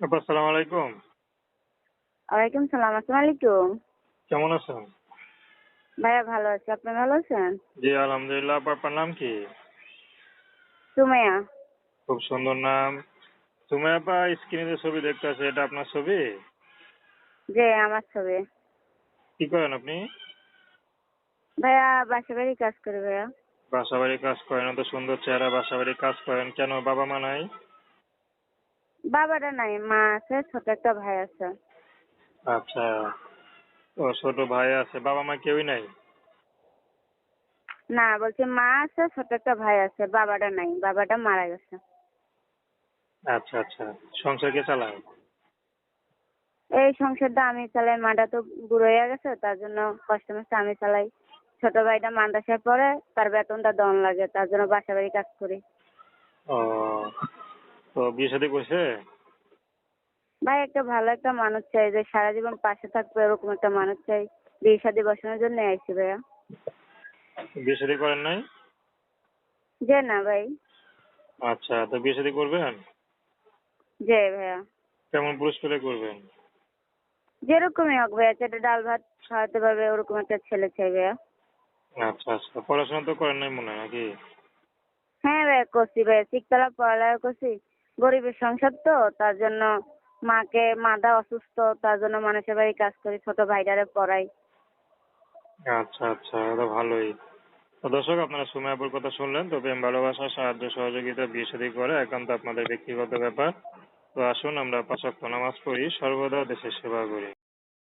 আপা আসসালামু আলাইকুম। ওয়ালাইকুম সালাম আসসালামু আলাইকুম। কেমন আছেন? ভাইয়া ভালো আছি আপনি ভালো আছেন? জি আলহামদুলিল্লাহ আপনার নাম কি? সুমাইয়া। খুব সুন্দর নাম। আপা স্ক্রিনে যে ছবি দেখতে আছে এটা আপনার ছবি? যে আমার ছবি। কি করেন আপনি? ভাইয়া বাসা বাড়ি কাজ করি ভাইয়া। বাসা বাড়ি কাজ করেন এত সুন্দর চেহারা বাসা বাড়ি কাজ করেন। কেন বাবা মা নাই? বাবাটা নাই মা আছে ছোট একটা ভাই আছে। আচ্ছা ও ছোট ভাই আছে বাবা মা কেউই নাই? না বলছি মা আছে ছোট একটা ভাই আছে বাবাটা নাই বাবাটা মারা গেছে। আচ্ছা আচ্ছা সংসার কে চালায়? এই সংসারটা আমি চালাই মাটা তো বুড়ো হয়ে গেছে তার জন্য কষ্ট মষ্ট আমি চালাই। ছোট ভাইটা মাদ্রাসায় পড়ে তার বেতনটা দন লাগে তার জন্য বাসা বাড়ি কাজ করি। ও বিয়ে শাদী করছে? ভাই একটা ভালো একটা মানুষ চাই যে সারা জীবন পাশে থাকবে এরকম একটা মানুষ চাই বিয়ে শাদী বসানোর জন্য আইছি ভাইয়া। বিয়ে শাদী করেন নাই? যে না ভাই। আচ্ছা তো বিয়ে শাদী করবেন? যে ভাইয়া। কেমন পুরুষ পেলে করবেন? যেরকমই হোক ভাইয়া চেটে ডাল ভাত খাওয়াতে পারবে ওরকম একটা ছেলে চাই ভাইয়া। আচ্ছা আচ্ছা পড়াশোনা তো করেন নাই মনে হয় নাকি? হ্যাঁ ভাইয়া করছি ভাইয়া শিখতলা পড়ালেখা করছি গরিবের সংসার তো, তার জন্য মাকে, মাদা অসুস্থ, তার জন্য মানুষের বাড়ি কাজ করি, ছোট ভাইটারে পড়াই। আচ্ছা আচ্ছা এটা ভালোই। দর্শক, আপনারা সুমায়াপুর কথা শুনলেন, তো প্রেম, ভালোবাসা, সাহায্য, সহযোগিতা, বিয়ে শাদী করে একান্ত আপনাদের ব্যক্তিগত ব্যাপার। তো আসুন, আমরা পাঁচ নামাজ পড়ি, সর্বদা দেশের সেবা করি।